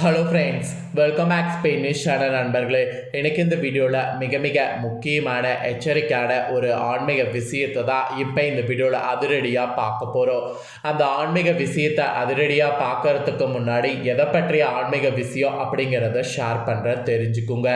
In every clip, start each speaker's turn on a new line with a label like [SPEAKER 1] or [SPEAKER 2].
[SPEAKER 1] Hello friends welcome back Spanish channel நண்பர்களே. எனக்கு இந்த வீடியோவில் மிக மிக முக்கியமான எச்சரிக்கையான ஒரு ஆன்மீக விஷயத்தை தான் இப்போ இந்த வீடியோவில் அதிரடியாக பார்க்க போகிறோம் அந்த ஆன்மீக விஷயத்தை அதிரடியாக பார்க்கறதுக்கு முன்னாடி எதை பற்றிய ஆன்மீக விஷயம் அப்படிங்கிறத ஷேர் பண்ணுற தெரிஞ்சுக்குங்க.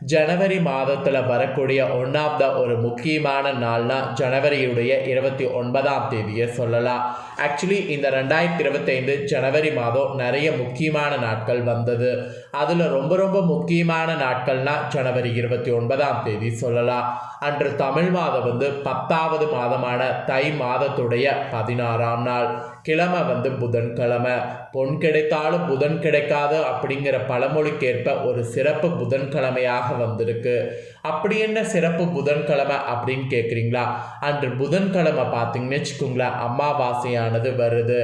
[SPEAKER 1] ஜனவரி மாதத்தில் வரக்கூடிய ஒன் ஆஃப் த ஒரு முக்கியமான நாள்னா ஜனவரியுடைய இருபத்தி ஒன்பதாம் தேதியை சொல்லலாம். ஆக்சுவலி இந்த ரெண்டாயிரத்தி இருபத்தைந்து ஜனவரி மாதம் நிறைய முக்கியமான நாட்கள் வந்தது. அதில் ரொம்ப ரொம்ப முக்கியமான நாட்கள்னா ஜனவரி இருபத்தி ஒன்பதாம் தேதி சொல்லலாம். அன்று தமிழ் மாதம் வந்து பத்தாவது மாதமான தை மாதத்துடைய பதினாறாம் நாள். கிழமை வந்து புதன்கிழமை. பொன் கிடைத்தாலும் புதன் கிடைக்காது அப்படிங்கிற பழமொழிக்கேற்ப ஒரு சிறப்பு புதன்கிழமையாக வந்திருக்கு. அப்படி என்ன சிறப்பு புதன்கிழமை அப்படின்னு கேட்குறீங்களா அன்று புதன்கிழமை பார்த்தீங்கன்னு வச்சுக்கோங்களேன் அமாவாசையானது வருது.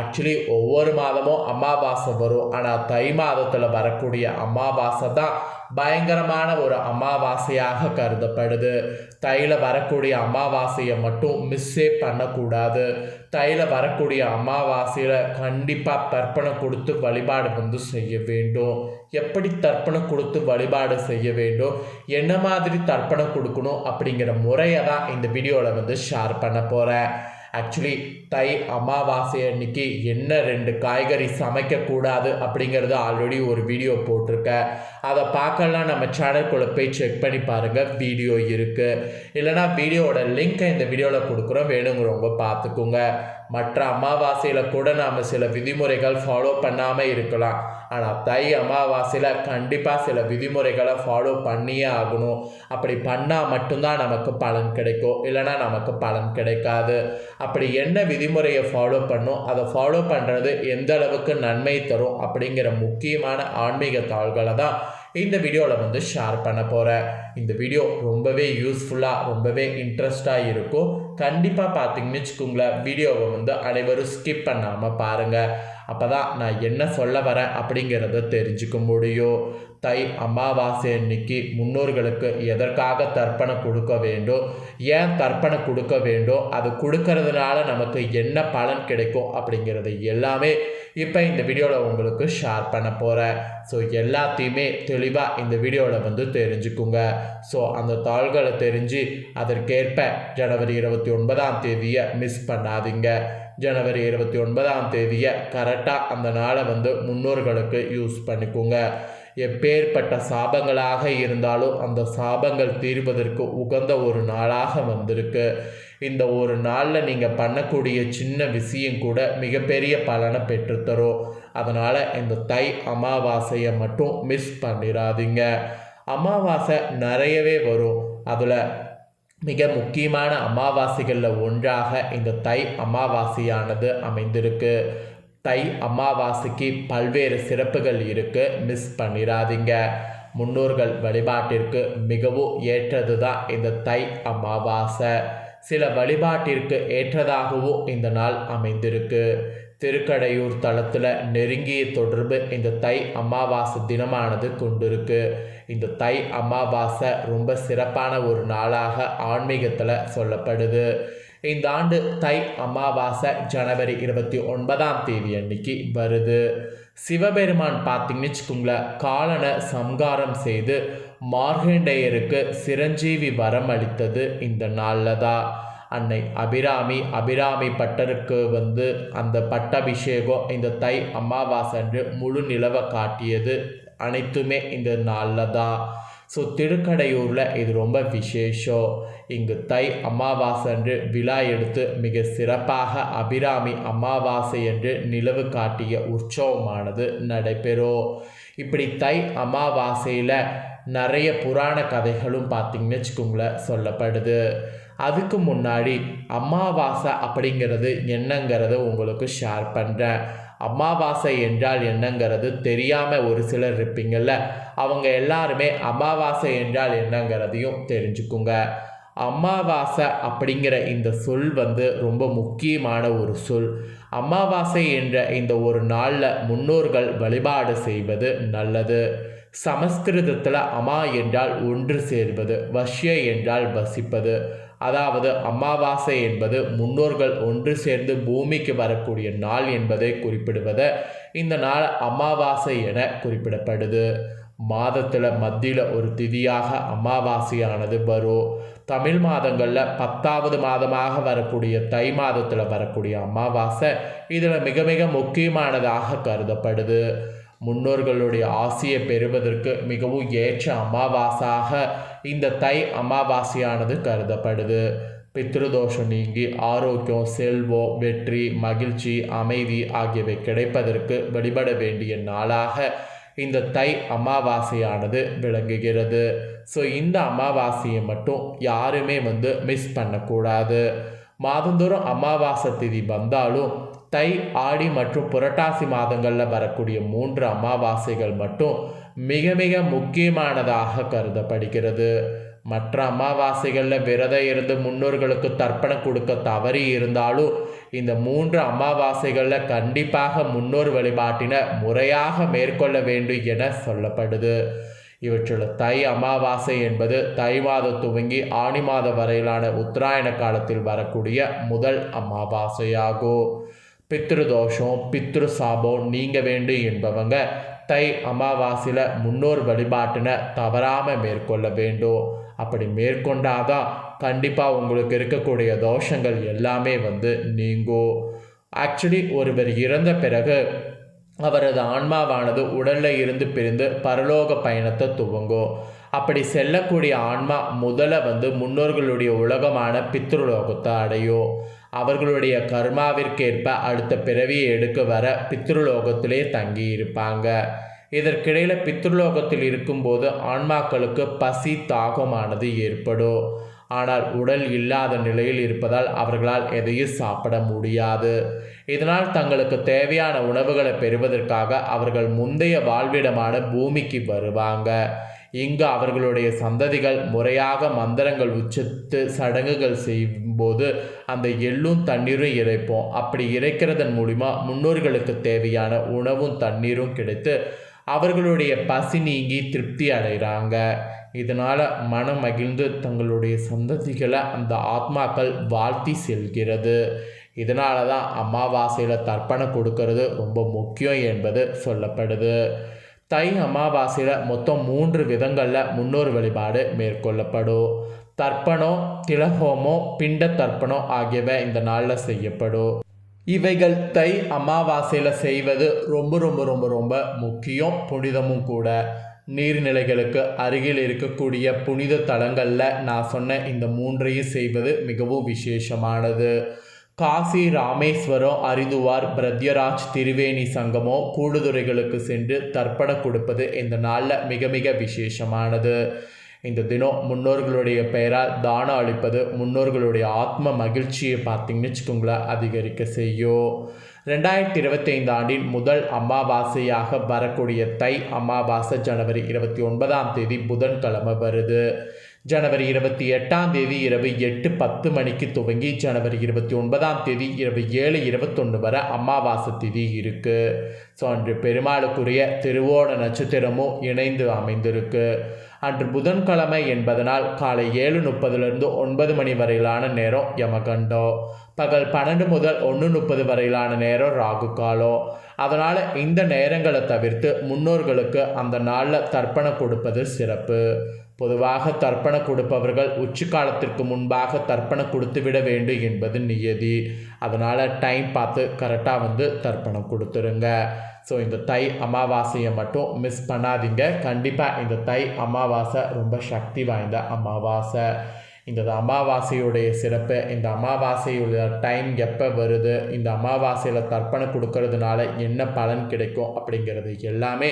[SPEAKER 1] ஆக்சுவலி ஒவ்வொரு மாதமும் அமாவாசை வரும். ஆனால் தை மாதத்தில் வரக்கூடிய அமாவாசை தான் பயங்கரமான ஒரு அமாவாசையாக கருதப்படுது. தையில் வரக்கூடிய அமாவாசையை மட்டும் மிஸ்ஸே பண்ணக்கூடாது. தையில் வரக்கூடிய அமாவாசையில் கண்டிப்பாக தர்ப்பணம் கொடுத்து வழிபாடு வந்து செய்ய வேண்டும். எப்படி தர்ப்பணம் கொடுத்து வழிபாடு செய்ய வேண்டும்? என்ன மாதிரி தர்ப்பணம் கொடுக்கணும் அப்படிங்கிற முறையை தான் இந்த வீடியோவில் வந்து ஷேர் பண்ண போகிறேன் ஆக்சுவலி தை அமாவாசை அன்னைக்கு என்ன ரெண்டு காய்கறி சமைக்கக்கூடாது அப்படிங்கிறது ஆல்ரெடி ஒரு வீடியோ போட்டிருக்கேன் அதை பார்க்கலாம். நம்ம சேனல்குள்ளே போய் செக் பண்ணி பாருங்கள் வீடியோ இருக்குது இல்லைனா வீடியோவோட லிங்க்கை இந்த வீடியோவில் கொடுக்குறோம். வேணுங்கிறவங்க பார்த்துக்குங்க. மற்ற அமாவாசையில் கூட நாம் சில விதிமுறைகள் ஃபாலோ பண்ணாமல் இருக்கலாம். ஆனால் தை அமாவாசையில் கண்டிப்பாக சில விதிமுறைகளை ஃபாலோ பண்ணியே ஆகணும். அப்படி பண்ணால் மட்டும்தான் நமக்கு பலன் கிடைக்கும். இல்லைனா நமக்கு பலன் கிடைக்காது. அப்படி என்ன விதிமுறையை ஃபாலோ பண்ணும் அதை ஃபாலோ பண்ணுறது எந்த அளவுக்கு நன்மை தரும் அப்படிங்கிற முக்கியமான ஆன்மீக தாள்களை தான் இந்த வீடியோவில் வந்து ஷேர் பண்ண போகிறேன் இந்த வீடியோ ரொம்பவே யூஸ்ஃபுல்லாக ரொம்பவே இன்ட்ரெஸ்டாக இருக்கும். கண்டிப்பாக பார்த்தீங்கன்னு வச்சுக்கோங்களேன் வீடியோவை வந்து அனைவரும் ஸ்கிப் பண்ணாமல் பாருங்கள் அப்போ தான் நான் என்ன சொல்ல வரேன் அப்படிங்கிறத தெரிஞ்சுக்க முடியும். தை அமாவாசை அன்னைக்கு முன்னோர்களுக்கு எதற்காக தர்ப்பணம் கொடுக்க வேண்டும்? ஏன் தர்ப்பணம் கொடுக்க வேண்டும்? அது கொடுக்கறதுனால நமக்கு என்ன பலன் கிடைக்கும் அப்படிங்கிறது எல்லாமே இப்போ இந்த வீடியோவில் உங்களுக்கு ஷேர் பண்ண போகிறேன் ஸோ எல்லாத்தையுமே தெளிவாக இந்த வீடியோவில் வந்து தெரிஞ்சுக்குங்க. ஸோ அந்த தாள்களை தெரிஞ்சு அதற்கேற்ப ஜனவரி இருபத்தி ஒன்பதாம் தேதியை மிஸ் பண்ணாதீங்க. ஜனவரி இருபத்தி ஒன்பதாம் தேதியை கரெக்டாக அந்த நாளை வந்து முன்னோர்களுக்கு யூஸ் பண்ணிக்கோங்க. எப்பேற்பட்ட சாபங்களாக இருந்தாலும் அந்த சாபங்கள் தீர்வதற்கு உகந்த ஒரு நாளாக வந்திருக்கு. இந்த ஒரு நாளில் நீங்கள் பண்ணக்கூடிய சின்ன விஷயம் கூட மிகப்பெரிய பலனை பெற்றுத்தரும். அதனால் இந்த தை அமாவாசையை மட்டும் மிஸ் பண்ணிடாதீங்க அமாவாசை நிறையவே வரும். அதில் மிக முக்கியமான அமாவாசைகளில் ஒன்றாக இந்த தை அமாவாசையானது அமைந்திருக்கு. தை அமாவாசைக்கு பல்வேறு சிறப்புகள் இருக்குது மிஸ் பண்ணிடாதீங்க முன்னோர்கள் வழிபாட்டிற்கு மிகவும் ஏற்றது தான் இந்த தை அமாவாசை. சில வழிபாட்டிற்கு ஏற்றதாகவும் இந்த நாள் அமைந்திருக்கு. திருக்கடையூர் தளத்தில் நெருங்கிய தொடர்பு இந்த தை அமாவாசை தினமானது கொண்டிருக்கு. இந்த தை அமாவாசை ரொம்ப சிறப்பான ஒரு நாளாக ஆன்மீகத்தில் சொல்லப்படுது. இந்த ஆண்டு தை அமாவாசை ஜனவரி இருபத்தி ஒன்பதாம் தேதி அன்னைக்கு வருது. சிவபெருமான் பார்த்தீங்கன்னு வச்சுக்கோங்களேன் காலனை சம்காரம் செய்து மார்கண்டேயருக்கு சிரஞ்சீவி வரம் அளித்தது இந்த நாளில் தான். அன்னை அபிராமி அபிராமி பட்டருக்கு வந்து அந்த பட்டாபிஷேகம் இந்த தை அமாவாசை என்று முழு நிலவை காட்டியது அனைத்துமே இந்த நாளில் தான். ஸோ திருக்கடையூரில் இது ரொம்ப விசேஷம். இங்கு தை அமாவாசை என்று விழா எடுத்து மிக சிறப்பாக அபிராமி அமாவாசை என்று நிலவு காட்டிய உற்சவமானது நடைபெறும். இப்படி தை அமாவாசையில் நிறைய புராண கதைகளும் பார்த்திங்கன்னு வச்சுக்கோங்களேன் சொல்லப்படுது. அதுக்கு முன்னாடி அமாவாசை அப்படிங்கிறது என்னங்கிறத உங்களுக்கு ஷேர் பண்ணுறேன் அமாவாசை என்றால் என்னங்கிறது தெரியாமல் ஒரு சிலர் இருப்பீங்கள்ல அவங்க எல்லாருமே அமாவாசை என்றால் என்னங்கிறதையும் தெரிஞ்சுக்குங்க. அமாவாசை அப்படிங்கிற இந்த சொல் வந்து ரொம்ப முக்கியமான ஒரு சொல். அமாவாசை என்ற இந்த ஒரு நாளில் முன்னோர்கள் வழிபாடு செய்வது நல்லது. சமஸ்கிருதத்தில் அமா என்றால் ஒன்று சேர்வது வஷ்ய என்றால் வசிப்பது. அதாவது அமாவாசை என்பது முன்னோர்கள் ஒன்று சேர்ந்து பூமிக்கு வரக்கூடிய நாள் என்பதை குறிப்பிடுவது இந்த நாள் அமாவாசை என குறிப்பிடப்படுது. மாதத்தில் மத்தியில் ஒரு திதியாக அமாவாசையானது வரும். தமிழ் மாதங்களில் பத்தாவது மாதமாக வரக்கூடிய தை மாதத்தில் வரக்கூடிய அமாவாசை இதில் மிக மிக முக்கியமானதாக கருதப்படுது. முன்னோர்களுடைய ஆசியை பெறுவதற்கு மிகவும் ஏற்ற அமாவாசாக இந்த தை அமாவாசையானது கருதப்படுது. பித்ருதோஷம் நீங்கி ஆரோக்கியம் செல்வம் வெற்றி மகிழ்ச்சி அமைதி ஆகியவை கிடைப்பதற்கு வழிபட வேண்டிய நாளாக இந்த தை அமாவாசையானது விளங்குகிறது. ஸோ இந்த அமாவாசையை மட்டும் யாருமே வந்து மிஸ் பண்ணக்கூடாது. மாதந்தோறும் அமாவாசை திதி வந்தாலும் தை ஆடி மற்றும் புரட்டாசி மாதங்களில் வரக்கூடிய மூன்று அமாவாசைகள் மட்டும் மிக மிக முக்கியமானதாக கருதப்படுகிறது. மற்ற அமாவாசைகளில் விரதம் இருந்து முன்னோர்களுக்கு தர்ப்பணம் கொடுக்க தவறி இருந்தாலும் இந்த மூன்று அமாவாசைகளில் கண்டிப்பாக முன்னோர் வழிபாட்டினை முறையாக மேற்கொள்ள வேண்டும் என சொல்லப்படுது. இவற்றில் தை அமாவாசை என்பது தை மாதம் துவங்கி ஆணி மாதம் வரையிலான உத்தராயண காலத்தில் வரக்கூடிய முதல் அமாவாசையாகும். பித்ரு தோஷம் பித்ரு சாபம் நீங்க வேண்டும் என்பவங்க தை அமாவாசையில் முன்னோர் வழிபாட்டினை தவறாமல் மேற்கொள்ள வேண்டும். அப்படி மேற்கொண்டாதான் கண்டிப்பாக உங்களுக்கு இருக்கக்கூடிய தோஷங்கள் எல்லாமே வந்து நீங்கும். ஆக்சுவலி ஒருவர் இறந்த பிறகு அவரது ஆன்மாவானது உடலில் இருந்து பிரிந்து பரலோக பயணத்தை துவங்கும். அப்படி செல்லக்கூடிய ஆன்மா முதல்ல வந்து முன்னோர்களுடைய உலகமான பித்ருலோகத்தை அடையும். அவர்களுடைய கர்மாவிற்கேற்ப அடுத்த பிறவியை எடுக்க வர பித்ருலோகத்திலே தங்கி இருப்பாங்க இதற்கிடையில் பித்ருலோகத்தில் இருக்கும்போது ஆன்மாக்களுக்கு பசி தாகமானது ஏற்படும். ஆனால் உடல் இல்லாத நிலையில் இருப்பதால் அவர்களால் எதையும் சாப்பிட முடியாது. இதனால் தங்களுக்கு தேவையான உணவுகளை பெறுவதற்காக அவர்கள் முந்தைய வாழ்விடமான பூமிக்கு வருவாங்க. இங்கு அவர்களுடைய சந்ததிகள் முறையாக மந்திரங்கள் உச்சத்து சடங்குகள் செய்யும்போது அந்த எள்ளும் தண்ணீரும் இறைப்போம். அப்படி இறைக்கிறதன் மூலிமா முன்னோர்களுக்கு தேவையான உணவும் தண்ணீரும் கிடைத்து அவர்களுடைய பசி நீங்கி திருப்தி அடைகிறாங்க. இதனால் மனம் மகிழ்ந்து தங்களுடைய சந்ததிகளை அந்த ஆத்மாக்கள் வாழ்த்தி செல்கிறது. இதனால தான் அமாவாசையில் தர்ப்பணம் கொடுக்கறது ரொம்ப முக்கியம் என்பது சொல்லப்படுது. தை அமாவாசையில் மொத்தம் மூன்று விதங்களில் முன்னோர் வழிபாடு மேற்கொள்ளப்படும். தர்ப்பணம் திலஹோமம் பிண்ட தர்ப்பணம் ஆகியவை இந்த நாளில் செய்யப்படும். இவைகள் தை அமாவாசையில் செய்வது ரொம்ப ரொம்ப ரொம்ப ரொம்ப முக்கியம். புனிதமும் கூட. நீர்நிலைகளுக்கு அருகில் இருக்கக்கூடிய புனித தலங்களில் நான் சொன்ன இந்த மூன்றையும் செய்வது மிகவும் விசேஷமானது. காசி ராமேஸ்வரம் அரிதுவார் பிரத்யராஜ் திரிவேணி சங்கமோ கூடுதுறைகளுக்கு சென்று தர்ப்பணம் கொடுப்பது இந்த நாளில் மிக மிக விசேஷமானது. இந்த தினம் முன்னோர்களுடைய பெயரால் தானம் அளிப்பது முன்னோர்களுடைய ஆத்ம மகிழ்ச்சியை பார்த்தீங்கன்னு வச்சுக்கோங்களேன் அதிகரிக்க செய்யும். ரெண்டாயிரத்தி இருபத்தைந்து ஆண்டின் முதல் அமாவாசையாக வரக்கூடிய தை அமாவாசை ஜனவரி இருபத்தி ஒன்பதாம் தேதி புதன்கிழமை வருது. ஜனவரி இருபத்தி எட்டாம் தேதி இரவு எட்டு பத்து மணிக்கு துவங்கி ஜனவரி இருபத்தி ஒன்பதாம் தேதி இரவு ஏழு இருபத்தொன்று வரை அமாவாசை திதி இருக்குது ஸோ அன்று பெருமாளுக்குரிய திருவோண நட்சத்திரமும் இணைந்து அமைந்திருக்கு. அன்று புதன்கிழமை என்பதனால் காலை ஏழு முப்பதுலேருந்து ஒன்பது மணி வரையிலான நேரம் யமகண்டோ. பகல் பன்னெண்டு முதல் ஒன்று முப்பது வரையிலான நேரம் ராகு காலம் அதனால் இந்த நேரங்களை தவிர்த்து முன்னோர்களுக்கு அந்த நாளில் தர்ப்பணம் கொடுப்பது சிறப்பு. பொதுவாக தர்ப்பணம் கொடுப்பவர்கள் உச்சி காலத்திற்கு முன்பாக தர்ப்பணம் கொடுத்து விட வேண்டும் என்பது நியதி. அதனால் டைம் பார்த்து கரெக்டாக வந்து தர்ப்பணம் கொடுத்துருங்க. ஸோ இந்த தை அமாவாசையை மட்டும் மிஸ் பண்ணாதீங்க. கண்டிப்பாக இந்த தை அமாவாசை ரொம்ப சக்தி வாய்ந்த அமாவாசை. இந்த அமாவாசையுடைய சிறப்பு இந்த அமாவாசையுடைய டைம் எப்போ வருது இந்த அமாவாசையில் தர்ப்பணம் கொடுக்கறதுனால என்ன பலன் கிடைக்கும் அப்படிங்கிறது எல்லாமே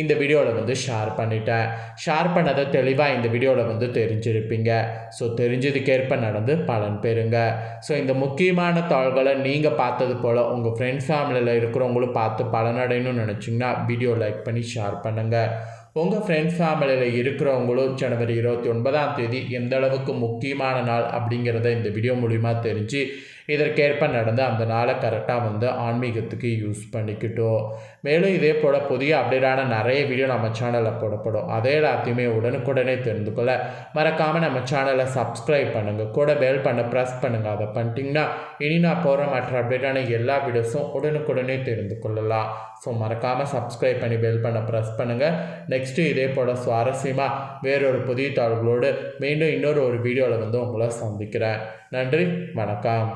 [SPEAKER 1] இந்த வீடியோவில் வந்து ஷேர் பண்ணிட்டேன். ஷேர் பண்ணதை தெளிவாக இந்த வீடியோவில் வந்து தெரிஞ்சிருப்பீங்க. ஸோ தெரிஞ்சதுக்கேற்ப நடந்து பலன் பெறுங்க. ஸோ இந்த முக்கியமான தாள்களை நீங்கள் பார்த்தது போல் உங்கள் ஃப்ரெண்ட்ஸ் ஃபேமிலியில் இருக்கிறவங்களும் பார்த்து பலனடையணும்னு நினச்சிங்கன்னா வீடியோ லைக் பண்ணி ஷேர் பண்ணுங்கள் உங்கள் ஃப்ரெண்ட்ஸ் ஃபேமிலியில் இருக்கிறவங்களும் ஜனவரி இருபத்தி ஒன்பதாம் தேதி எந்த அளவுக்கு முக்கியமான நாள் அப்படிங்கிறத இந்த வீடியோ மூலிமா தெரிஞ்சு இதற்கேற்ப நடந்து அந்த நாளை கரெக்டாக வந்து ஆன்மீகத்துக்கு யூஸ் பண்ணிக்கிட்டோம். மேலும் இதே போல் புதிய அப்டேட்டான நிறைய வீடியோ நம்ம சேனலில் போடப்படும். அதே எல்லாத்தையுமே உடனுக்குடனே தெரிந்து கொள்ள மறக்காமல் நம்ம சேனலை சப்ஸ்கிரைப் பண்ணுங்கள் கூட பெல் பண்ண ப்ரெஸ் பண்ணுங்கள் அதை பண்ணிட்டீங்கன்னா இனி நான் போகிற மற்ற அப்டேட்டான எல்லா வீடியோஸும் உடனுக்குடனே தெரிந்து கொள்ளலாம். ஸோ மறக்காமல் சப்ஸ்கிரைப் பண்ணி பெல் பண்ண ப்ரெஸ் பண்ணுங்கள் நெக்ஸ்ட்டு இதே போல் சுவாரஸ்யமாக வேறொரு புதிய தாள்களோடு மீண்டும் இன்னொரு ஒரு வீடியோவில் வந்து உங்களை சந்திக்கிறேன். நன்றி. வணக்கம்.